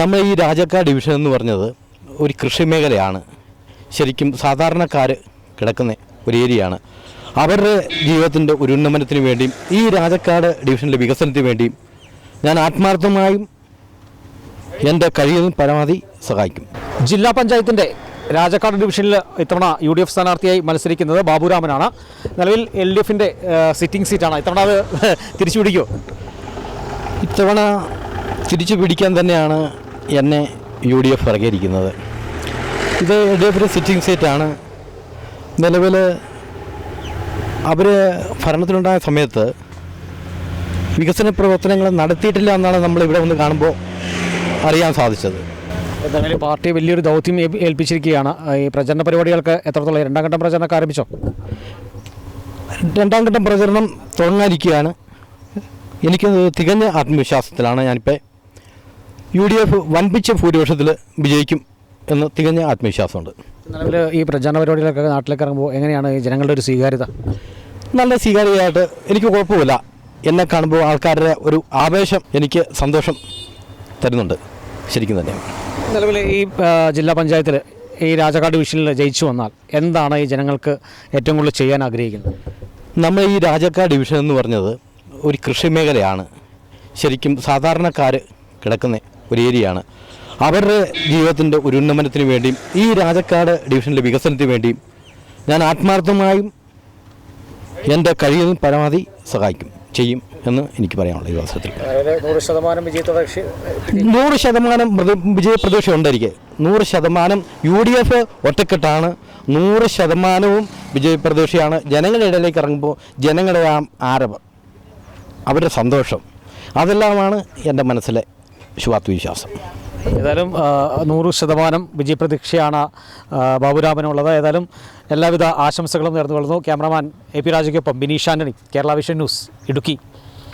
നമ്മൾ ഈ രാജക്കാട് ഡിവിഷൻ എന്ന് പറഞ്ഞത് ഒരു കൃഷി മേഖലയാണ്. ശരിക്കും സാധാരണക്കാർ കിടക്കുന്ന ഒരു ഏരിയയാണ്. അവരുടെ ജീവിതത്തിന്റെ ഒരു ഉന്നമനത്തിന് വേണ്ടിയും ഈ രാജക്കാട് ഡിവിഷനിലെ വികസനത്തിന് വേണ്ടിയും ഞാൻ ആത്മാർത്ഥമായും എന്റെ കഴിയുന്ന പരമാവധി സഹായിക്കും. ജില്ലാ പഞ്ചായത്തിന്റെ രാജക്കാട് ഡിവിഷനിൽ ഇത്തവണ യു ഡി എഫ് സ്ഥാനാർത്ഥിയായി മത്സരിക്കുന്നത് ബാബുരാമനാണ്. നിലവിൽ എൽ ഡി എഫിന്റെ സിറ്റിംഗ് സീറ്റാണ്. ഇത്തവണ അത് തിരിച്ചു പിടിക്കുമോ ഇത്തവണ തിരിച്ചു പിടിക്കാൻ തന്നെയാണ് എന്നെ യു ഡി എഫ് ഇറങ്ങിയിരിക്കുന്നത് ഇത് എൽ ഡി എഫിന്റെ സിറ്റിംഗ് സീറ്റാണ് നിലവിൽ അവർ ഭരണത്തിലുണ്ടായ സമയത്ത് വികസന പ്രവർത്തനങ്ങൾ നടത്തിയിട്ടില്ല എന്നാണ് നമ്മൾ ഇവിടെ വന്ന് കാണുമ്പോൾ അറിയാൻ സാധിച്ചത്. എന്തായാലും പാർട്ടി വലിയൊരു ദൗത്യം ഏൽപ്പി- ഏൽപ്പിച്ചിരിക്കുകയാണ്. ഈ പ്രചരണ പരിപാടികൾക്ക് എത്രത്തോളം രണ്ടാം ഘട്ടം പ്രചരണമൊക്കെ ആരംഭിച്ചോ? രണ്ടാം ഘട്ടം പ്രചരണം തുടങ്ങാനിരിക്കുകയാണ്. എനിക്ക് തികഞ്ഞ ആത്മവിശ്വാസത്തിലാണ് ഞാനിപ്പോൾ യു ഡി എഫ് വൻപിച്ച ഭൂരിപക്ഷത്തിൽ വിജയിക്കും എന്ന് തികഞ്ഞ ആത്മവിശ്വാസമുണ്ട്. നിലവിൽ ഈ പ്രചാരണ പരിപാടികളൊക്കെ നാട്ടിലേക്ക് ഇറങ്ങുമ്പോൾ എങ്ങനെയാണ് ഈ ജനങ്ങളുടെ ഒരു സ്വീകാര്യത? നല്ല സ്വീകാര്യതയായിട്ട് എനിക്ക് കുഴപ്പമില്ല. എന്നെ കാണുമ്പോൾ ആൾക്കാരുടെ ഒരു ആവേശം എനിക്ക് സന്തോഷം തരുന്നുണ്ട്. ശരിക്കും തന്നെ. നിലവിൽ ഈ ആ, ജില്ലാ പഞ്ചായത്തിൽ ഈ രാജകാട് ഡിവിഷനിൽ ജയിച്ചു വന്നാൽ എന്താണ് ഈ ജനങ്ങൾക്ക് ഏറ്റവും കൂടുതൽ ചെയ്യാൻ ആഗ്രഹിക്കുന്നത്? നമ്മൾ ഈ രാജക്കാട് ഡിവിഷൻ എന്ന് പറഞ്ഞത് ഒരു കൃഷി മേഖലയാണ് ശരിക്കും സാധാരണക്കാർ കിടക്കുന്ന. ഒരു ഏരിയയാണ്. അവരുടെ ജീവിതത്തിന്റെ ഒരു ഉന്നമനത്തിന് വേണ്ടിയും ഈ രാജക്കാട് ഡിവിഷനിലെ വികസനത്തിന് വേണ്ടിയും ഞാൻ ആത്മാർത്ഥമായും എന്റെ കഴിയുന്ന പരമാവധി സഹായിക്കും ചെയ്യും എന്ന് എനിക്ക് പറയാനുള്ള ഈ അവസരത്തിൽ. നൂറ് ശതമാനം നൂറ് വിജയപ്രതീക്ഷ ഉണ്ടായിരിക്കെ നൂറ് ശതമാനം യു ഡി എഫ് ഒറ്റക്കെട്ടാണ്. നൂറ് ശതമാനവും വിജയപ്രതീക്ഷയാണ്. ജനങ്ങളുടെ ഇടയിലേക്ക് ഇറങ്ങുമ്പോൾ ജനങ്ങളുടെ ആ ആരവം അവരുടെ സന്തോഷം അതെല്ലാമാണ് എന്റെ മനസ്സിലെ ശുഭാത്മവിശ്വാസം ഏതായാലും ആ, നൂറ് ശതമാനം വിജയപ്രതീക്ഷയാണ് ബാബുരാമനുള്ളത്. ഏതായാലും എല്ലാവിധ ആശംസകളും നേർന്നു കൊള്ളുന്നു ക്യാമറമാൻ എ പി രാജയ്ക്കൊപ്പം ബിനീഷ് ആന്റണി കേരള വിഷൻ ന്യൂസ് ഇടുക്കി.